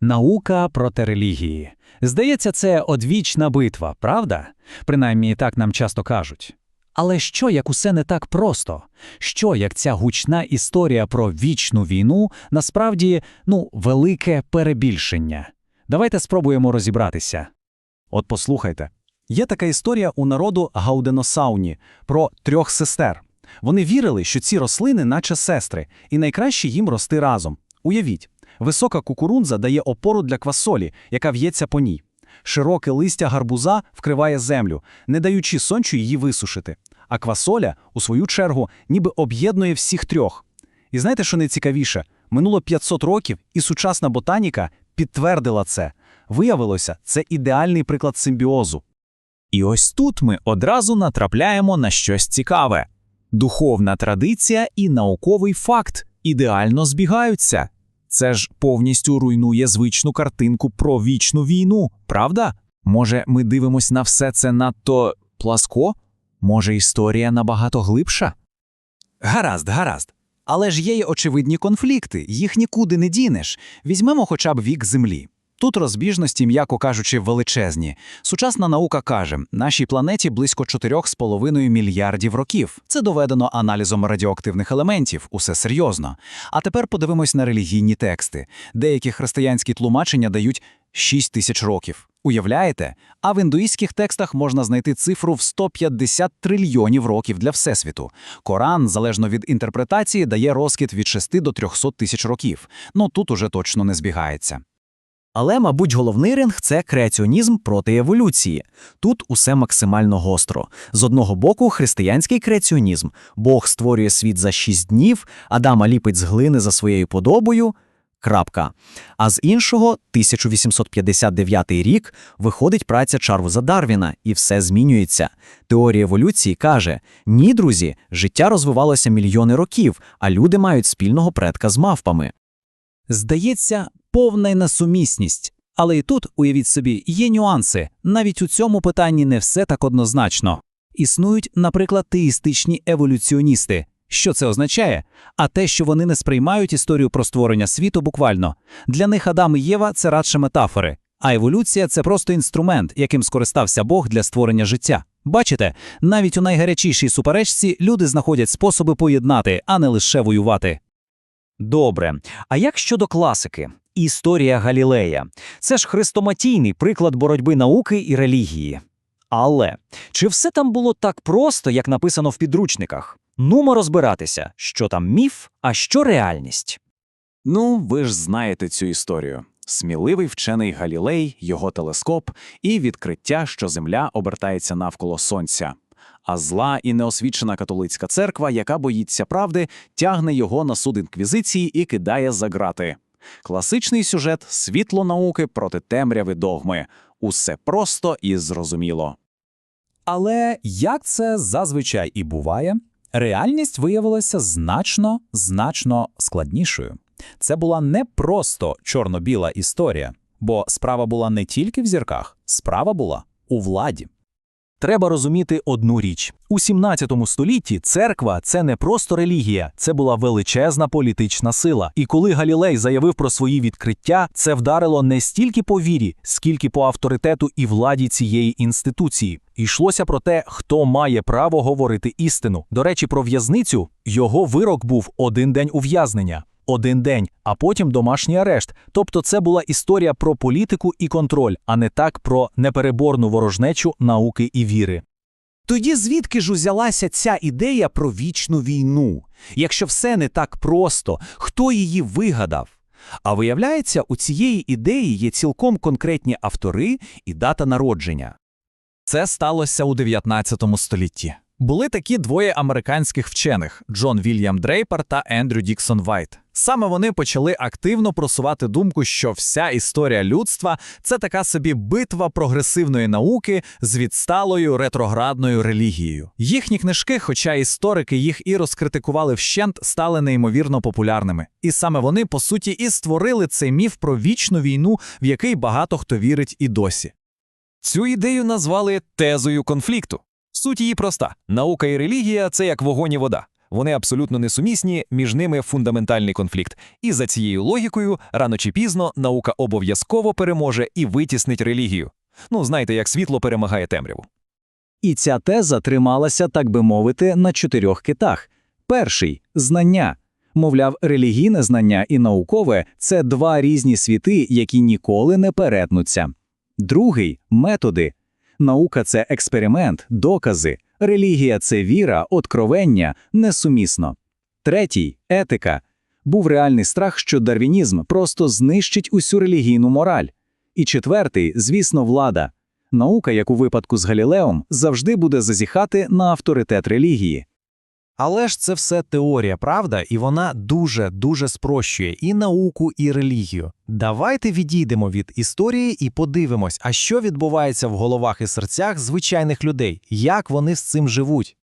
Наука проти релігії. Здається, це одвічна битва, правда? Принаймні так нам часто кажуть. Але що, як усе не так просто? Що, як ця гучна історія про вічну війну насправді, ну, велике перебільшення? Давайте спробуємо розібратися. От послухайте. Є така історія у народу Гауденосауні про трьох сестер. Вони вірили, що ці рослини наче сестри, і найкраще їм рости разом. Уявіть, висока кукурудза дає опору для квасолі, яка в'ється по ній. Широке листя гарбуза вкриває землю, не даючи сонцю її висушити. А квасоля, у свою чергу, ніби об'єднує всіх трьох. І знаєте, що найцікавіше? Минуло 500 років, і сучасна ботаніка підтвердила це. Виявилося, це ідеальний приклад симбіозу. І ось тут ми одразу натрапляємо на щось цікаве. Духовна традиція і науковий факт ідеально збігаються. Це ж повністю руйнує звичну картинку про вічну війну, правда? Може, ми дивимось на все це надто пласко? Може, історія набагато глибша? Гаразд, гаразд. Але ж є й очевидні конфлікти, їх нікуди не дінеш. Візьмемо хоча б вік Землі. Тут розбіжності, м'яко кажучи, величезні. Сучасна наука каже, нашій планеті близько 4,5 мільярдів років. Це доведено аналізом радіоактивних елементів, усе серйозно. А тепер подивимось на релігійні тексти. Деякі християнські тлумачення дають 6 тисяч років. Уявляєте? А в індуїстських текстах можна знайти цифру в 150 трильйонів років для Всесвіту. Коран, залежно від інтерпретації, дає розкид від 6 до 300 тисяч років. Ну тут уже точно не збігається. Але, мабуть, головний ринг це креаціонізм проти еволюції. Тут усе максимально гостро. З одного боку, християнський креаціонізм. Бог створює світ за шість днів, Адама ліпить з глини за своєю подобою. Крапка. А з іншого, 1859 рік, виходить праця Чарльза Дарвіна, і все змінюється. Теорія еволюції каже: ні, друзі, життя розвивалося мільйони років, а люди мають спільного предка з мавпами. Здається, повна несумісність. Але і тут, уявіть собі, є нюанси. Навіть у цьому питанні не все так однозначно. Існують, наприклад, теїстичні еволюціоністи. Що це означає? А те, що вони не сприймають історію про створення світу буквально. Для них Адам і Єва це радше метафори, а еволюція це просто інструмент, яким скористався Бог для створення життя. Бачите, навіть у найгарячішій суперечці люди знаходять способи поєднати, а не лише воювати. Добре. А як щодо класики? Історія Галілея. Це ж хрестоматійний приклад боротьби науки і релігії. Але чи все там було так просто, як написано в підручниках? Нумо розбиратися, що там міф, а що реальність. Ну, ви ж знаєте цю історію. Сміливий вчений Галілей, його телескоп і відкриття, що Земля обертається навколо Сонця. А зла і неосвічена католицька церква, яка боїться правди, тягне його на суд інквізиції і кидає за грати. Класичний сюжет світло науки проти темряви догми. Усе просто і зрозуміло. Але як це зазвичай і буває, реальність виявилася значно, значно складнішою. Це була не просто чорно-біла історія, бо справа була не тільки в зірках, справа була у владі. Треба розуміти одну річ: у 17 столітті церква це не просто релігія, це була величезна політична сила. І коли Галілей заявив про свої відкриття, це вдарило не стільки по вірі, скільки по авторитету і владі цієї інституції. Йшлося про те, хто має право говорити істину. До речі, про в'язницю його вирок був один день ув'язнення. Один день, а потім домашній арешт. Тобто це була історія про політику і контроль, а не так про непереборну ворожнечу науки і віри. Тоді звідки ж узялася ця ідея про вічну війну? Якщо все не так просто, хто її вигадав? А виявляється, у цієї ідеї є цілком конкретні автори і дата народження. Це сталося у 19 столітті. Були такі двоє американських вчених Джон Вільям Дрейпер та Ендрю Діксон Вайт. Саме вони почали активно просувати думку, що вся історія людства це така собі битва прогресивної науки з відсталою ретроградною релігією. Їхні книжки, хоча історики їх і розкритикували вщент, стали неймовірно популярними. І саме вони, по суті, і створили цей міф про вічну війну, в який багато хто вірить і досі. Цю ідею назвали тезою конфлікту. Суть її проста: наука і релігія це як вогонь і вода. Вони абсолютно несумісні, між ними фундаментальний конфлікт. І за цією логікою, рано чи пізно наука обов'язково переможе і витіснить релігію. Ну, знаєте, як світло перемагає темряву. І ця теза трималася, так би мовити, на чотирьох китах. Перший знання. Мовляв, релігійне знання і наукове це два різні світи, які ніколи не перетнуться. Другий методи. Наука це експеримент, докази. Релігія це віра, откровення, несумісно. Третій етика. Був реальний страх, що дарвінізм просто знищить усю релігійну мораль. І четвертий, звісно, влада. Наука, як у випадку з Галілеом, завжди буде зазіхати на авторитет релігії. Але ж це все теорія, правда, і вона дуже-дуже спрощує і науку, і релігію. Давайте відійдемо від історії і подивимось, а що відбувається в головах і серцях звичайних людей, як вони з цим живуть.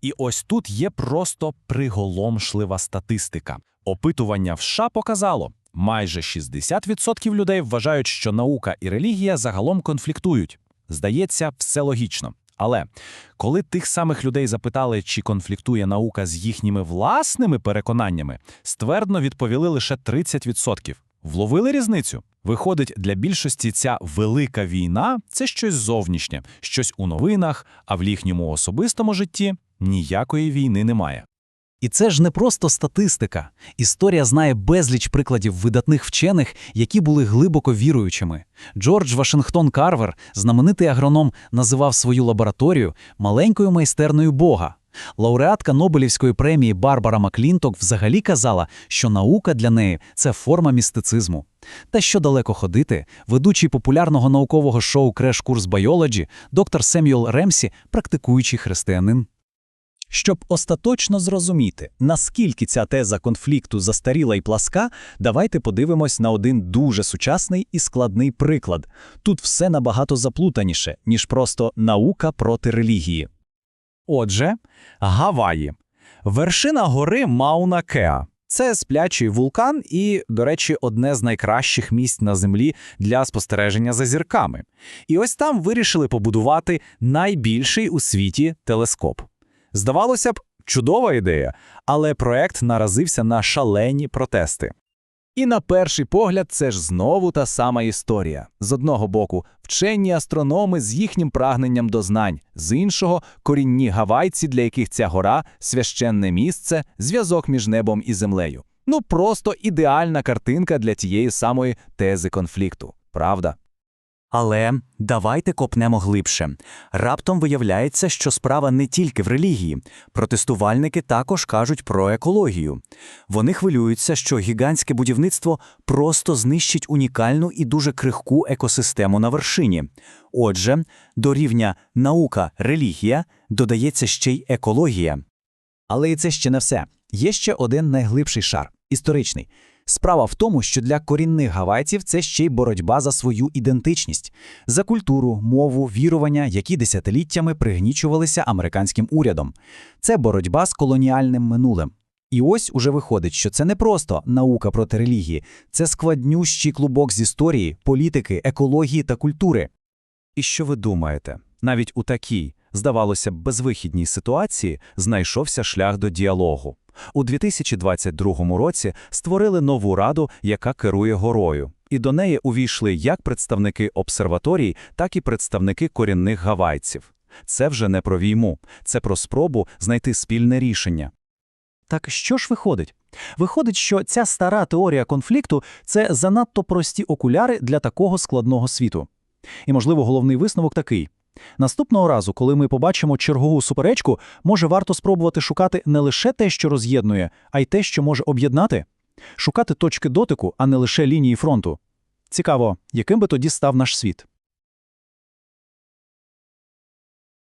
І ось тут є просто приголомшлива статистика. Опитування в США показало, майже 60% людей вважають, що наука і релігія загалом конфліктують. Здається, все логічно. Але коли тих самих людей запитали, чи конфліктує наука з їхніми власними переконаннями, ствердно відповіли лише 30%. Вловили різницю. Виходить, для більшості ця велика війна це щось зовнішнє, щось у новинах, а в їхньому особистому житті ніякої війни немає. І це ж не просто статистика. Історія знає безліч прикладів видатних вчених, які були глибоко віруючими. Джордж Вашингтон Карвер, знаменитий агроном, називав свою лабораторію маленькою майстерною Бога. Лауреатка Нобелівської премії Барбара Маклінток взагалі казала, що наука для неї це форма містицизму. Та що далеко ходити, ведучий популярного наукового шоу Креш Курс Biology доктор Семюел Ремсі, практикуючий християнин. Щоб остаточно зрозуміти, наскільки ця теза конфлікту застаріла і пласка, давайте подивимось на один дуже сучасний і складний приклад. Тут все набагато заплутаніше, ніж просто наука проти релігії. Отже, Гаваї. Вершина гори Мауна Кеа. Це сплячий вулкан і, до речі, одне з найкращих місць на землі для спостереження за зірками. І ось там вирішили побудувати найбільший у світі телескоп. Здавалося б, чудова ідея, але проект наразився на шалені протести. І на перший погляд це ж знову та сама історія. З одного боку, вчені астрономи з їхнім прагненням до знань, з іншого корінні гавайці, для яких ця гора священне місце, зв'язок між небом і землею. Ну просто ідеальна картинка для тієї самої тези конфлікту, правда? Але давайте копнемо глибше. Раптом виявляється, що справа не тільки в релігії. Протестувальники також кажуть про екологію. Вони хвилюються, що гігантське будівництво просто знищить унікальну і дуже крихку екосистему на вершині. Отже, до рівня наука-релігія додається ще й екологія. Але і це ще не все. Є ще один найглибший шар історичний. Справа в тому, що для корінних гавайців це ще й боротьба за свою ідентичність, за культуру, мову, вірування, які десятиліттями пригнічувалися американським урядом. Це боротьба з колоніальним минулим. І ось уже виходить, що це не просто наука проти релігії, це складнющий клубок з історії, політики, екології та культури. І що ви думаєте? Навіть у такій, здавалося б, безвихідній ситуації знайшовся шлях до діалогу. У 2022 році створили нову раду, яка керує горою. І до неї увійшли як представники обсерваторій, так і представники корінних гавайців. Це вже не про війму, це про спробу знайти спільне рішення. Так що ж виходить? Виходить, що ця стара теорія конфлікту це занадто прості окуляри для такого складного світу. І, можливо, головний висновок такий. Наступного разу, коли ми побачимо чергову суперечку, може варто спробувати шукати не лише те, що роз'єднує, а й те, що може об'єднати. Шукати точки дотику, а не лише лінії фронту. Цікаво, яким би тоді став наш світ?